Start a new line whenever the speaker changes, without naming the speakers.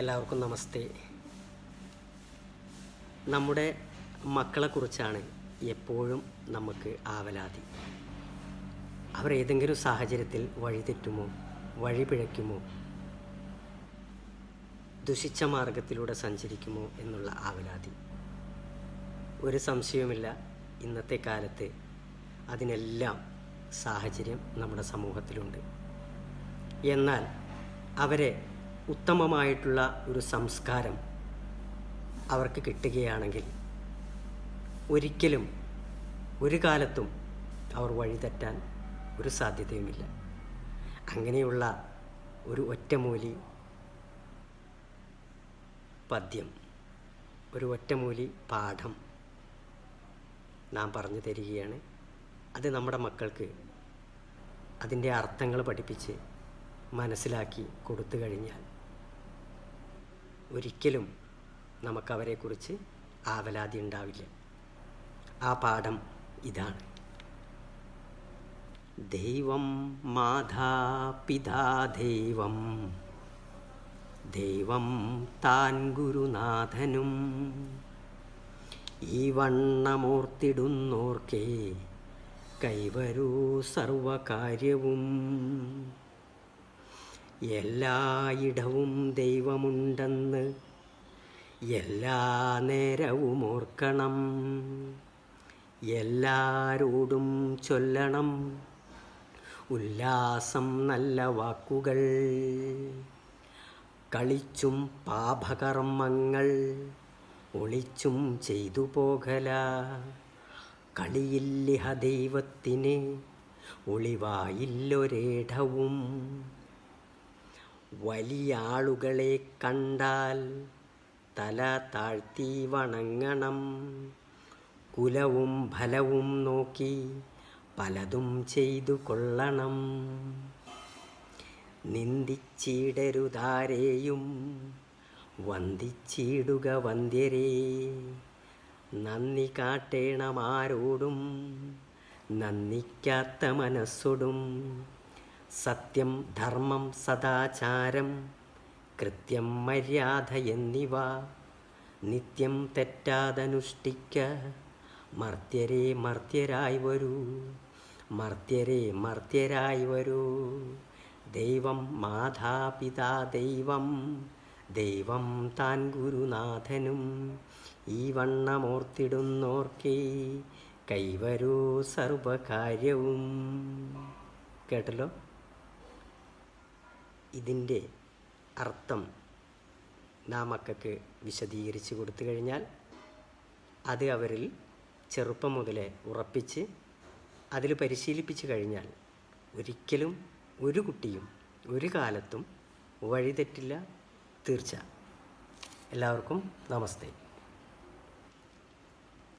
എല്ലാവർക്കും നമസ്തേ. നമ്മുടെ മക്കളെക്കുറിച്ചാണ് എപ്പോഴും നമുക്ക് ആവലാതി. അവർ ഏതെങ്കിലും സാഹചര്യത്തിൽ വഴിതെറ്റുമോ വഴി പിഴയ്ക്കുമോ ദുഷിച്ച മാർഗത്തിലൂടെ സഞ്ചരിക്കുമോ എന്നുള്ള ആവലാതി. ഒരു സംശയവുമില്ല ഇന്നത്തെ കാലത്ത് അതിനെല്ലാം സാഹചര്യം നമ്മുടെ സമൂഹത്തിലുണ്ട്. എന്നാൽ അവരെ ഉത്തമമായിട്ടുള്ള ഒരു സംസ്കാരം അവർക്ക് കിട്ടുകയാണെങ്കിൽ ഒരിക്കലും ഒരു കാലത്തും അവർ വഴിതെറ്റാൻ ഒരു സാധ്യതയുമില്ല. അങ്ങനെയുള്ള ഒരു ഒറ്റമൂലി പദ്യം ഒരു ഒറ്റമൂലി പാഠം നാം പറഞ്ഞു തരികയാണ്. അത് നമ്മുടെ മക്കൾക്ക് അതിന്റെ അർത്ഥങ്ങൾ പഠിപ്പിച്ച് മനസ്സിലാക്കി കൊടുത്തു കഴിഞ്ഞാൽ ഒരിക്കലും നമുക്കവരെക്കുറിച്ച് ആവലാതി ഉണ്ടാവില്ല. ആ പാഠം ഇതാണ്. ദൈവം മാതാപിതാ ദൈവം ദൈവം താൻ ഗുരുനാഥനും. ഈ വണ്ണമോർത്തിടുന്നോർക്കേ കൈവരൂ സർവകാര്യവും. എല്ലായിടവും ദൈവമുണ്ടെന്ന് എല്ലാ നേരവും ഓർക്കണം. എല്ലാരോടും ചൊല്ലണം. ഉല്ലാസം നല്ല വാക്കുകൾ. കളിച്ചും പാപകർമ്മങ്ങൾ. ഒളിച്ചും ചെയ്തു പോകല. കളിയില്ലിഹ ദൈവത്തിന്. ഒളിവായില്ലൊരേടവും. വലിയ ആളുകളെ കണ്ടാൽ തല താഴ്ത്തി വണങ്ങണം. കുലവും ഫലവും നോക്കി പലതും ചെയ്തു കൊള്ളണം. നിന്ദിച്ചിടരുതാരെയും വന്ദിച്ചിടുക വന്ധ്യരെ. നന്ദി കാട്ടേണമാരോടും നന്ദിക്കാത്ത മനസ്സോടും സത്യം ധർമ്മം സദാചാരം കൃത്യം മര്യാദ എന്നിവ നിത്യം തെറ്റാതനുഷ്ഠിക്ക. മർത്യരെ മർത്യരായി വരൂ മർത്യരെ മർത്യരായി വരൂ. ദൈവം മാതാപിതാ ദൈവം ദൈവം താൻ ഗുരുനാഥനും. ഈ വണ്ണമോർത്തിടുന്നോർക്കേ കൈവരൂ സർവകാര്യവും. കേട്ടല്ലോ? ഇതിന്റെ അർത്ഥം നാം മക്കൾക്ക് വിശദീകരിച്ച് കൊടുത്തു കഴിഞ്ഞാൽ അത് അവരിൽ ചെറുപ്പം മുതലേ ഉറപ്പിച്ച് അതിൽ പരിശീലിപ്പിച്ച് കഴിഞ്ഞാൽ ഒരിക്കലും ഒരു കുട്ടിയും ഒരു കാലത്തും വഴിതെറ്റില്ല. തീർച്ച. എല്ലാവർക്കും നമസ്തേ.